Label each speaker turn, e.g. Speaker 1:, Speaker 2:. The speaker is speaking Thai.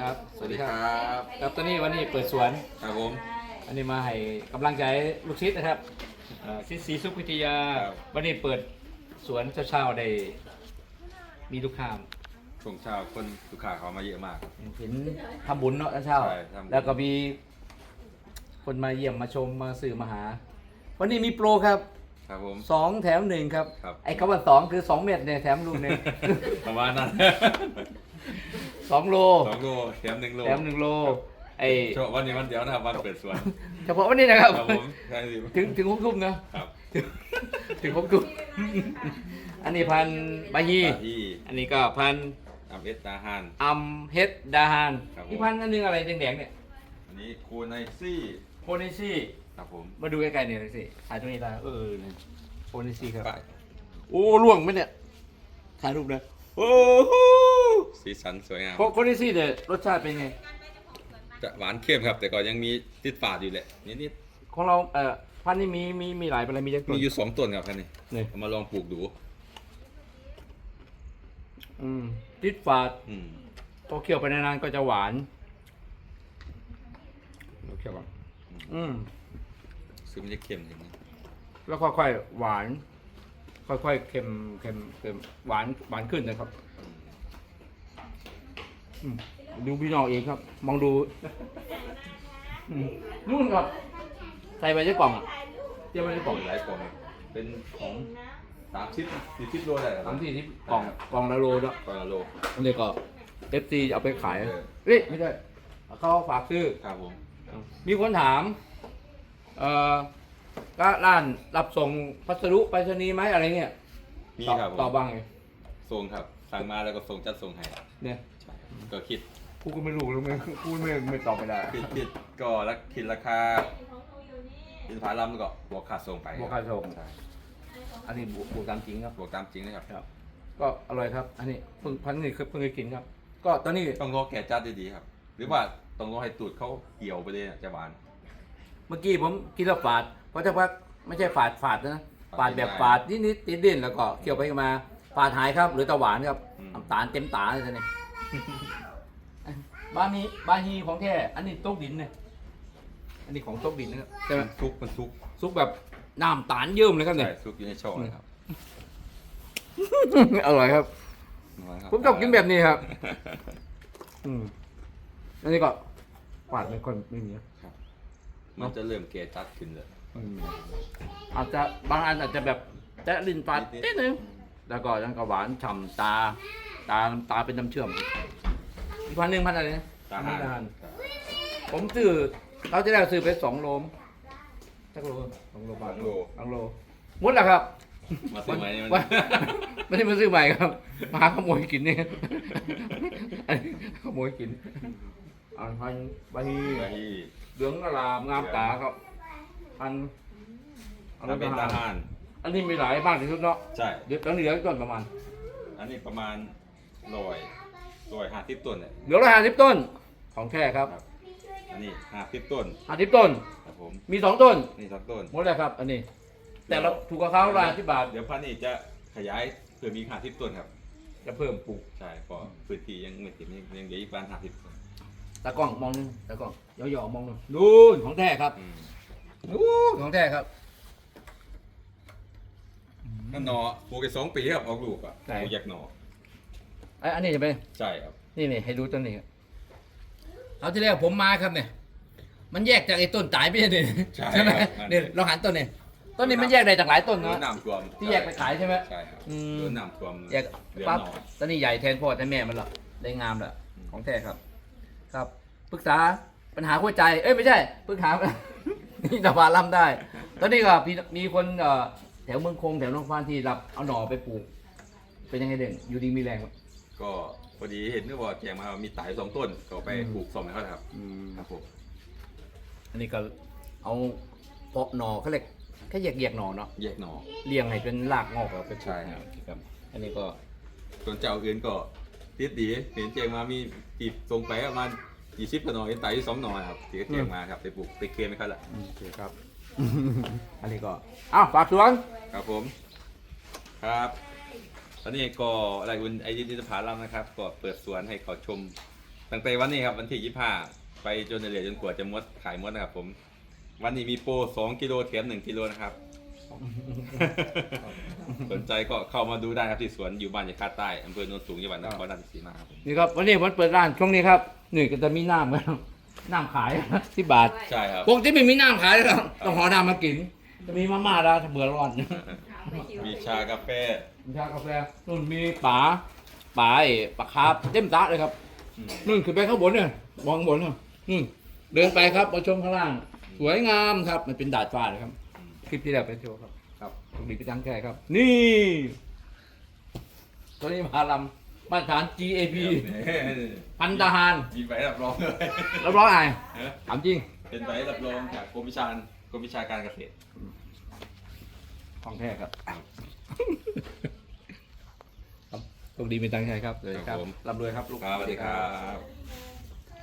Speaker 1: ครับ
Speaker 2: สวัสดีครับ
Speaker 1: ครับตอนนี้วันนี้เปิดสวน
Speaker 2: ครับผม
Speaker 1: อันนี้มาให้กำลังใจลูกศิษย์นะครับอ่าศิษย์ศรีสุขวิทยา
Speaker 2: ครับ
Speaker 1: วันนี้เปิดสวนเช้าๆได้มีลูกค้า
Speaker 2: ช่วงเช้าคนลูกค้าเขามาเยอะมากครับ
Speaker 1: เห็นทำบุญเนาะเช้า
Speaker 2: ใช่ทำบุญ
Speaker 1: แล้วก็มี คนมาเยี่ยมมาชมมาสื่อมาหา วันนี้มีโปรครับ
Speaker 2: ครับผม
Speaker 1: สองแถมหนึ่งครับ
Speaker 2: ครับ
Speaker 1: ไอ้คำว่าสองคือสองเม็ดเนี่ยแถมลูกหนึ่ง
Speaker 2: ประมาณนั้น
Speaker 1: สองโล
Speaker 2: สองโลแถมหนึ่งโล
Speaker 1: แถมหนึ่งโลไอ้
Speaker 2: โชว์วันนี้วันเดียวนะครับวันเปิดสวน
Speaker 1: เฉพาะวันนี้นะครับ
Speaker 2: ครับผมใช่สิ
Speaker 1: ถึงถึงหกทุ่มนะครับถึงหกทุ่มอันนี้พันบาฮี
Speaker 2: ที่
Speaker 1: อันนี้ก็พัน
Speaker 2: อัมเอสตาฮาน
Speaker 1: อัมเฮดดาฮาน
Speaker 2: ครับผม
Speaker 1: อีกพันอันนึงอะไรแดงๆเนี่ย
Speaker 2: อันนี้คูไนซี่
Speaker 1: โพนิซี่
Speaker 2: ครับผม
Speaker 1: มาดูใกล้ๆเนี่ยหน่อยสิถ่ายตรงนี้ตาเออเนี่ยโพนิซี่ครับ
Speaker 2: ไป
Speaker 1: โอ้ล่วงไหมเนี่ยถ่ายรูปเลยโอ้โห
Speaker 2: สีสันสวยงาม
Speaker 1: โพนิซี่เนี่ยรสชาติเป็นไง
Speaker 2: จะหวานเข้มครับ แต่ก็ยังมีติดฝาดอยู่แหละนิด
Speaker 1: ของเราเอ่อพันธุ์นี้มีมีมีหลายอะไรมีจัก
Speaker 2: ๆ
Speaker 1: ตัว
Speaker 2: มีอยู่สองต้นครับท่านนี่
Speaker 1: นี่
Speaker 2: เอามาลองปลูกดู
Speaker 1: อืมติดฝาด
Speaker 2: อืม
Speaker 1: พอเคี่ยวไปนานๆก็จะหวาน เราเคี่ยวก่อนอืม
Speaker 2: ซึ่งมันจะเข้มอย่างนี้
Speaker 1: แล้วค่อยๆหวาน ค่อยๆเค็มเค็มเค็มหวานหวานขึ้นนะครับอืม ดูพี่น้องเองครับ มองดูอืมนู่นครับใส่ไปในกล่องอะเตรียมไว้ในก
Speaker 2: กล่
Speaker 1: ล่
Speaker 2: อ
Speaker 1: องง
Speaker 2: หลายกล่องเป็นของสามชิปสี่ชิปโลได้เหรอ
Speaker 1: สามสี่ที่กล่องกล่องละโลเนาะ
Speaker 2: กล่องละโล
Speaker 1: อันนี้ก็เอฟซีเอาไปขาย
Speaker 2: เออ
Speaker 1: เอ้ยไม่ใช่เขาฝากซื้อ
Speaker 2: ครับผม
Speaker 1: มีคนถาม เอ่อก็ร้านรับส่งพัสดุไปรษณีย์ไหมอะไรเงี้ย
Speaker 2: มี
Speaker 1: ตอบ
Speaker 2: ครับผม
Speaker 1: ตอบบ้างไง
Speaker 2: ส่งครับ สั่งมาแล้วก็ส่งจัดส่งให้
Speaker 1: เนี่ย
Speaker 2: ใช่ ก็คิด
Speaker 1: กูก็ไม่รู้รู้ไหมกูไม่ไม่ตอบไม่ได้
Speaker 2: คิดคิดก็รักคิดราคาอินทผลัมแล้วก็บวกค่าส่งไป
Speaker 1: บวกค่าส่ง
Speaker 2: ใช่
Speaker 1: อันนี้บวกบวกตามจริงครับ
Speaker 2: บวกตามจริงนะครับ
Speaker 1: ครับ ก็อร่อยครับ อันนี้เพิ่งพันนี่คือเพิ่งเคยกินครับ ก็ตอนนี้
Speaker 2: ต้องรอแก่จัดดีๆครับ หรือว่าต้องรอให้ตูดเขาเกี่ยวไปเลยอะจะหวาน
Speaker 1: เมื่อกี้ผมกินแล้วฝาดเพราะถ้าพักไม่ใช่ฝาดฝาดนะฝาดแบบ
Speaker 2: ฝา
Speaker 1: ฝา
Speaker 2: ด
Speaker 1: ดนิดนิดติดดินแล้วก็เคี่ยวไปกันมาฝาดหายครับ หรือตะหวานครับ
Speaker 2: อืม
Speaker 1: น้ำตาลเต็มตาเลยเนี่ย บาฮีบาฮีของแท้อันนี้โต๊กดินเนี่ยอันนี้ของโต๊กดินนะครับใช่ไหม
Speaker 2: มันซุกมันซุก
Speaker 1: ซุปแบบน้ำตาลเยิ้มเลยครับ
Speaker 2: ใช่
Speaker 1: เนี่ย
Speaker 2: ซุกอยู่ในช่องนะครับ
Speaker 1: อร่อยครับ
Speaker 2: ครับ
Speaker 1: ผมชอบกินแบบนี้ครับ อืมอันนี้ก็ฝาดไม่ค่อยไม่มีนะ
Speaker 2: มันจะเริ่มแก่จัดขึ้นเลย
Speaker 1: อืมอาจจะบางอันอาจจะแบบแตะลิ้นฝาด
Speaker 2: นิดๆ
Speaker 1: นิดนึงแล้วก็ยังก็หวานฉ่ำตา ตาตาเป็นน้ำเชื่อมอีกพันหนึ่งพันอะไรนะ
Speaker 2: ตา
Speaker 1: พัน
Speaker 2: หาร
Speaker 1: ครับผมซื้อเขาจะได้ซื้อไปสองโลมสักโลสองโลบาท
Speaker 2: สองโล
Speaker 1: สองโลหมดแล้วครับ
Speaker 2: มาซื้อไหมมัน
Speaker 1: วัน ไม่ได้มาซื้อใหม่ครับมาหาขโมยกินเนี่ยอันนี้ขโมยกินอันพันใบ
Speaker 2: ไป
Speaker 1: เหลืองอลามงามตาครับ อันอัน
Speaker 2: ถ้าเป็นทหาร
Speaker 1: อันนี้มีหลายมากที่สุดเนาะ
Speaker 2: ใช่
Speaker 1: เดี๋ยวตอนนี้เหลือต้นประมาณ
Speaker 2: อันนี้ประมาณ ร้อยร้อยห้าสิบต้นเนี่ย
Speaker 1: เหลือร้อยห้าสิบต้น ของแท้ครับ
Speaker 2: ครับ อันนี้ห้าสิบต้น
Speaker 1: ห้าสิบต้น
Speaker 2: ครับผม
Speaker 1: มีสองต้น
Speaker 2: นี่สองต้น
Speaker 1: หมดแล้วครับ อันนี้ แต่เราถูกกับเขาร้อยห้าสิบบาท
Speaker 2: เดี๋ยวพันนี่จะขยายเพื่อมีห้าสิบต้นครับ
Speaker 1: จะเพิ่มปลูก
Speaker 2: ใช่เพราะพื้นที่ยังไม่เต็มยังยังเหลืออีกประมาณห้าสิบต้น
Speaker 1: ตากล้องมองหนึงตากล้องย่อๆมองหนึงดูนของแท้ครับ
Speaker 2: อืม
Speaker 1: ดูนของแท้ครับ
Speaker 2: นั่นหนอปลูกไปสองปีครับออกลูกอะ
Speaker 1: ไหน
Speaker 2: ปลูกแยกหนอ
Speaker 1: ไอ้อันนี้จะเป็น
Speaker 2: ใช่ครับ
Speaker 1: นี่นี่ให้ดูต้นนี้ครับเอาที่แรกผมมาครับเนี่ย มันแยกจากไอ้ต้นตายไปเนี่ย
Speaker 2: ใช่
Speaker 1: ไหม
Speaker 2: ครับ
Speaker 1: เนี่ยเราหันต้นเนี่ยต้นนี้มันแยกได้จากหลายต้น
Speaker 2: โดน
Speaker 1: นะ
Speaker 2: น้ำท่วม
Speaker 1: ที่แยกไปขายใช่ไหม
Speaker 2: ใช่ครับ
Speaker 1: อืม
Speaker 2: โดนน้ำท่วม
Speaker 1: แยก
Speaker 2: เดือน
Speaker 1: ปั๊บ
Speaker 2: หนอ
Speaker 1: ต้นนี้ใหญ่แทนพ่อแทนแม่มันหรอได้งามแหละ
Speaker 2: อืม
Speaker 1: ของแท้ครับ ครับปรึกษาปัญหาหัวใจ เอ้ยไม่ใช่ปรึกษา นี่ตะพาล่ำได้ ตอนนี้ก็มีมีคนเอ่อแถวเมืองคงแถวน้องฟานที่รับเอาหน่อไปปลูก เป็นยังไงเด่นอยู่ดีมีแรงไหม
Speaker 2: ก็พอดีเห็นก็บอกแจงมาว่ามีตายสองต้นก็ไป
Speaker 1: อืม
Speaker 2: ปลูกสองให้เขาครับครับผม
Speaker 1: อันนี้ก็เอาเพาะหน่อเขาเรียกแค่แยกแยกๆหน่อเนาะ
Speaker 2: แยกหนอ
Speaker 1: เลี้ยงให้เป็นรากงอกแล้วเป็น
Speaker 2: ใช่ครับ
Speaker 1: ครับ อันนี้ก็
Speaker 2: ส่วนเจ้าอื่นก็ติดดีเห็นแจงมามีจีบส่งไปประมาณยี่สิบกว่าหนอเห็นตายที่สองหนอครับที่แจงมาครับไปปลูกไปเคลียร์ไม่ค่อยละ
Speaker 1: โอเคครับ อันนี้ก็อ้าวฝากสวน
Speaker 2: ครับผม ครับ ตอนนี้ก็อะไรคุณไอดินทิพาลัมนะครับ ก็เปิดสวนให้เขาชม ตั้งแต่วันนี้ครับวันที่ยี่ห้าไปจนเหลือจนกว่าจะมดขายมดนะครับ ผม วันนี้มีโปรสองกิโลแถมหนึ่งกิโลนะครับ สนใจก็เข้ามาดูได้ครับที่สวนอยู่บ้านยาคาใต้อำเภอโนนสูงจังหวัดนครราชสีมาครับผม
Speaker 1: นี่ครับวันนี้ผมเปิดร้านช่วงนี้ครับนี่ก็จะมีน้ำครับน้ำขายที่บาท
Speaker 2: ใช่ครับ
Speaker 1: ปกติไม่มีน้ำขายเลยครับต้องหอน้ำมากิน จะมีมาม่าแล้วถ้าเบื่อร้อน
Speaker 2: มีชากาแฟ
Speaker 1: มีชากาแฟนู่นมีป๋าป๋าไอ้ปลาคาร์ฟเต็มตาเลยครับ
Speaker 2: อืม
Speaker 1: นู่นขึ้นไปข้างบนเนี่ยมองข้างบนเนี่ยนู่นเดินไปครับมาชมข้างล่าง สวยงามครับ มันเป็นดาดฟ้าเลยครับ คลิปที่แล้วไปโชว์ครับ ครับตรงนี้พี่ตั้งแค่ครับ นี่ตัวนี้มาลำมาตรฐาน GAP พันทหาร
Speaker 2: มีใบรับรองด้วย
Speaker 1: รับรองไง
Speaker 2: เออ
Speaker 1: ถามจริง
Speaker 2: เป็นใบรับรองจากกรมวิชากกรมวิชาการเกษตร
Speaker 1: ของแท้ครับครับโชคดีมีตังค์ใช้ครับเลยครับ
Speaker 2: ครับผม
Speaker 1: ร่ำรวยครับลูก
Speaker 2: ครับสวัสดีครับ